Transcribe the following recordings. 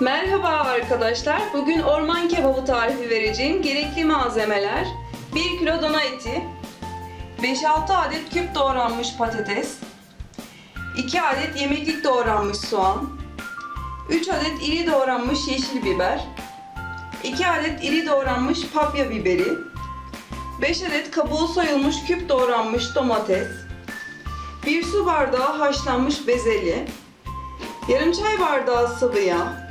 Merhaba arkadaşlar. Bugün orman kebabı tarifi vereceğim. Gerekli malzemeler. 1 kilo dana eti. 5-6 adet küp doğranmış patates. 2 adet yemeklik doğranmış soğan. 3 adet iri doğranmış yeşil biber. 2 adet iri doğranmış papya biberi. 5 adet kabuğu soyulmuş küp doğranmış domates. 1 su bardağı haşlanmış bezelye Yarım çay bardağı sıvı yağ,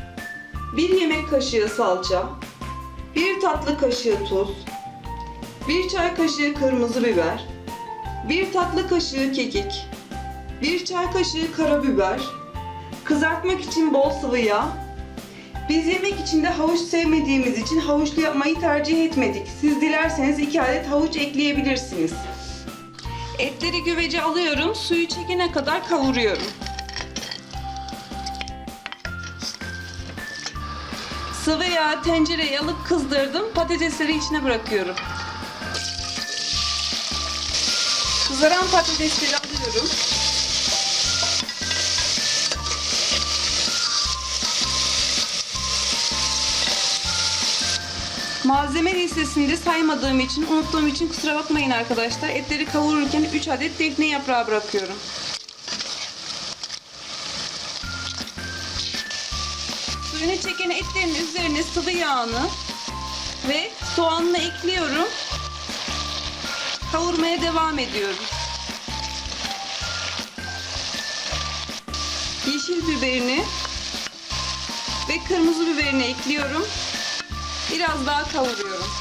1 yemek kaşığı salça, 1 tatlı kaşığı tuz, 1 çay kaşığı kırmızı biber, 1 tatlı kaşığı kekik, 1 çay kaşığı karabiber, kızartmak için bol sıvı yağ. Biz yemek içinde havuç sevmediğimiz için havuçlu yapmayı tercih etmedik. Siz dilerseniz 2 adet havuç ekleyebilirsiniz. Etleri güvece alıyorum, suyu çekene kadar kavuruyorum. Sıvı yağı tencereye alıp kızdırdım. Patatesleri içine bırakıyorum. Kızaran patatesleri alıyorum. Malzeme listesinde saymadığım için, unuttuğum için kusura bakmayın arkadaşlar. Etleri kavururken 3 adet defne yaprağı bırakıyorum. Suyunu çeken etlerin üzerine sıvı yağını ve soğanını ekliyorum. Kavurmaya devam ediyorum. Yeşil biberini ve kırmızı biberini ekliyorum. Biraz daha kavuruyorum.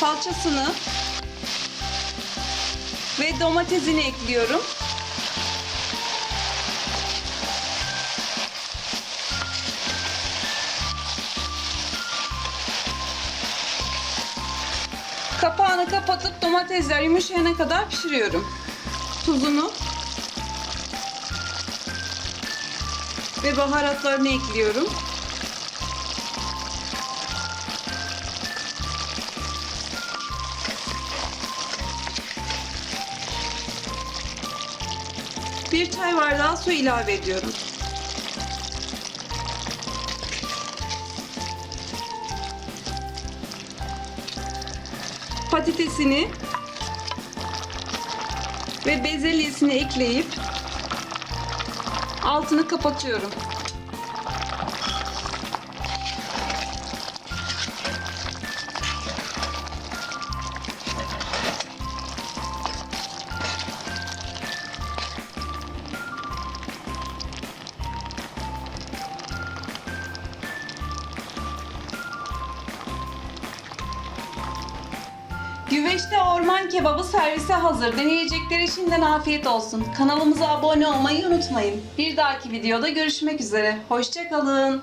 Salçasını ve domatesini ekliyorum. Kapağını kapatıp domatesler yumuşayana kadar pişiriyorum. Tuzunu ve baharatlarını ekliyorum. Bir çay bardağı su ilave ediyorum. Patatesini ve bezelyesini ekleyip altını kapatıyorum. Güveçte orman kebabı servise hazır. Deneyecekler şimdiden afiyet olsun. Kanalımıza abone olmayı unutmayın. Bir dahaki videoda görüşmek üzere. Hoşçakalın.